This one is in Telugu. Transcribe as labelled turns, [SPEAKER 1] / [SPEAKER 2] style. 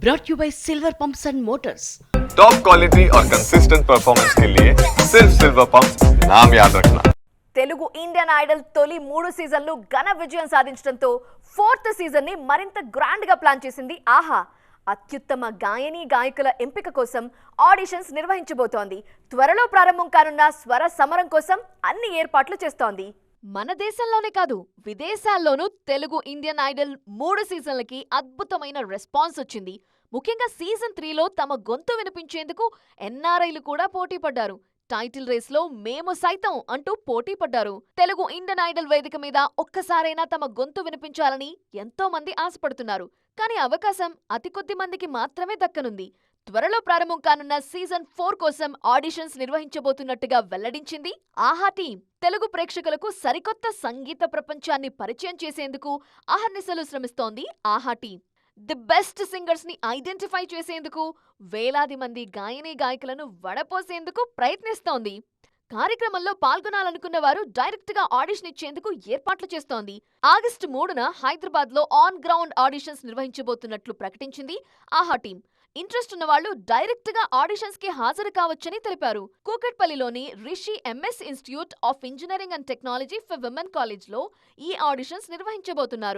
[SPEAKER 1] brought you by Silver Pumps and Motors.
[SPEAKER 2] Top quality और कंसिस्टेंट परफॉर्मेंस के लिए सिर्फ सिल्वर पंप नाम याद रखना
[SPEAKER 3] తెలుగు ఇండియన్ ఐడల్ తొలి మూడు సీజన్లు ఘన విజయం సాధించడంతో ఫోర్త్ సీజన్ ని మరింత గ్రాండ్ గా ప్లాన్ చేసింది ఆహా అత్యుత్తమ గాయని గాయకుల ఎంపిక కోసం ఆడిషన్స్ నిర్వహించబోతోంది త్వరలో ప్రారంభం కానున్న స్వర సమరం కోసం అన్ని ఏర్పాట్లు చేస్తోంది
[SPEAKER 4] మన దేశంలోనే కాదు విదేశాల్లోనూ తెలుగు ఇండియన్ ఐడల్ మూడు సీజన్లకి అద్భుతమైన రెస్పాన్స్ వచ్చింది. ముఖ్యంగా సీజన్ త్రీలో తమ గొంతు వినిపించేందుకు ఎన్ఆర్ఐలు కూడా పోటీ పడ్డారు. టైటిల్ రేస్లో మేము సైతం అంటూ పోటీ పడ్డారు. తెలుగు ఇండియన్ ఐడల్ వేదిక మీద ఒక్కసారైనా తమ గొంతు వినిపించాలని ఎంతో మంది ఆశపడుతున్నారు. కానీ అవకాశం అతి కొద్ది మందికి మాత్రమే దక్కనుంది. త్వరలో ప్రారంభం కానున్న సీజన్ ఫోర్ కోసం ఆడిషన్స్ నిర్వహించబోతున్నట్టుగా వెల్లడించింది ఆహా టీం. తెలుగు ప్రేక్షకులకు సరికొత్త సంగీత ప్రపంచాన్ని పరిచయం చేసేందుకు అహర్నిశలు శ్రమిస్తోంది ఆహా టీం. ది బెస్ట్ సింగర్స్ని ఐడెంటిఫై చేసేందుకు వేలాది మంది గాయని గాయకులను వడపోసేందుకు ప్రయత్నిస్తోంది. కార్యక్రమంలో పాల్గొనాలనుకున్న వారు డైరెక్ట్గా ఆడిషన్ ఇచ్చేందుకు ఏర్పాట్లు చేస్తోంది. ఆగస్టు మూడున హైదరాబాద్లో ఆన్ గ్రౌండ్ ఆడిషన్స్ నిర్వహించబోతున్నట్లు ప్రకటించింది ఆహా టీం. ఇంట్రెస్ట్ ఉన్న వాళ్ళు డైరెక్ట్గా ఆడిషన్స్కి హాజరు కావచ్చని తెలిపారు. కూకట్పల్లిలోని Rishi MS institute of engineering and technology for women కాలేజ్లో ఈ ఆడిషన్స్ నిర్వహించబోతున్నారు.